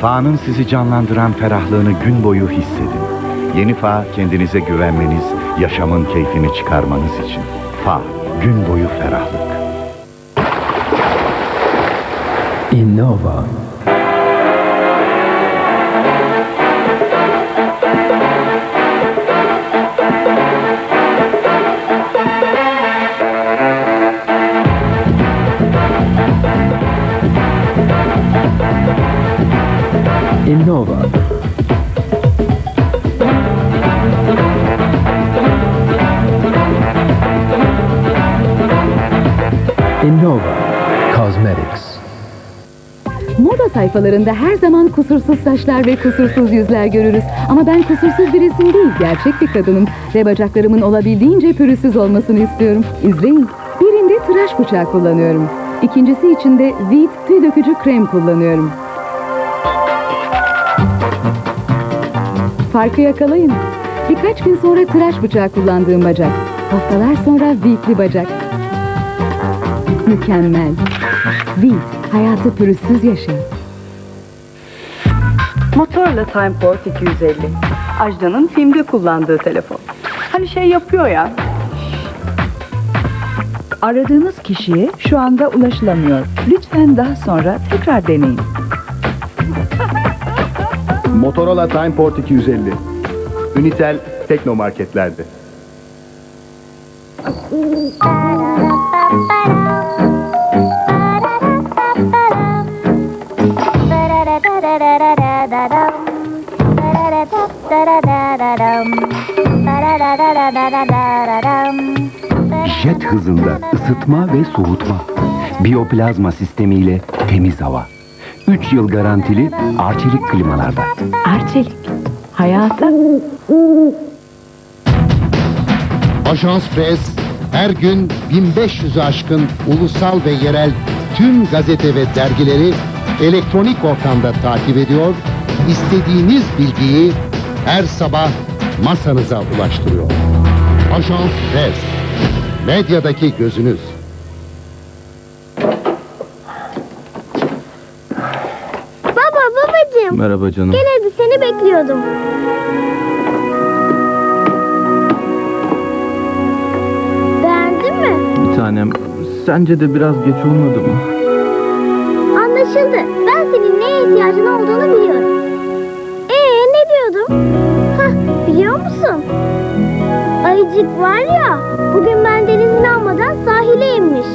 Fa'nın sizi canlandıran ferahlığını gün boyu hissedin. Yeni Fa kendinize güvenmeniz, yaşamın keyfini çıkarmanız için. Fa, gün boyu ferahlık. Innova. Innova. Innova Cosmetics. Moda sayfalarında her zaman kusursuz saçlar ve kusursuz yüzler görürüz. Ama ben kusursuz bir isim değil, gerçek bir kadınım. Ve bacaklarımın olabildiğince pürüzsüz olmasını istiyorum. İzleyin. Birinde tıraş bıçağı kullanıyorum. İkincisi için de Veet tüy dökücü krem kullanıyorum. Farkı yakalayın. Birkaç gün sonra tıraş bıçağı kullandığım bacak. Haftalar sonra Veet'li bacak. Mükemmel. Veet, hayatı pürüzsüz yaşayın. Motorla Timeport 250. Ajda'nın filmde kullandığı telefon. Hani şey yapıyor ya. Aradığınız kişiye şu anda ulaşılamıyor. Lütfen daha sonra tekrar deneyin. Motorola Timeport 250. Unitel Teknomarketlerde. Jet hızında ısıtma ve soğutma. Biyoplazma sistemiyle temiz hava. 3 yıl garantili Arçelik klimalarda. Arçelik. Hayata Ajans Press her gün 1500'ü aşkın ulusal ve yerel tüm gazete ve dergileri elektronik ortamda takip ediyor, istediğiniz bilgiyi her sabah masanıza ulaştırıyor. Ajans Press, medyadaki gözünüz. Merhaba canım. Gel hadi seni bekliyordum. Beğendin mi? Bir tanem. Sence de biraz geç olmadı mı? Anlaşıldı. Ben senin neye ihtiyacın olduğunu biliyorum. Ee ne diyordum? Hah biliyor musun? Ayıcık var ya bugün benden izin almadan sahile inmiş.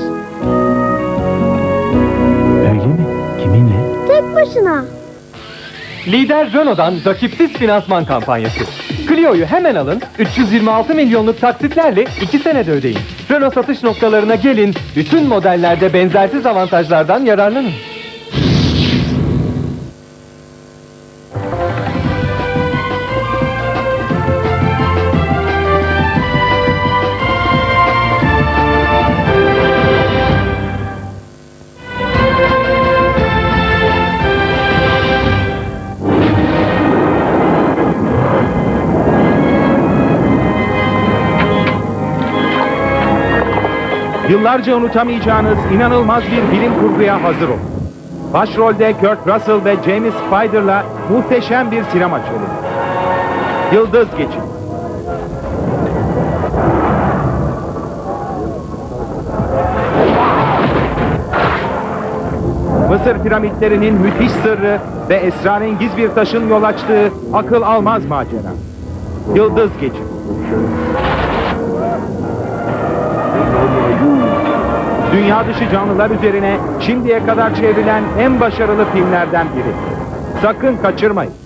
Öyle mi? Kiminle? Tek başına. Lider Renault'dan rakipsiz finansman kampanyası. Clio'yu hemen alın, 326 milyonluk taksitlerle 2 senede ödeyin. Renault satış noktalarına gelin, bütün modellerde benzersiz avantajlardan yararlanın. Yıllarca unutamayacağınız inanılmaz bir bilim kurguya hazır olun. Başrolde Kurt Russell ve James Spader'la muhteşem bir sinema çölü. Yıldız Geçit. Mısır piramitlerinin müthiş sırrı ve esrarengiz bir taşın yol açtığı akıl almaz macera. Yıldız Geçit. Dünya dışı canlılar üzerine şimdiye kadar çevrilen en başarılı filmlerden biri. Sakın kaçırmayın.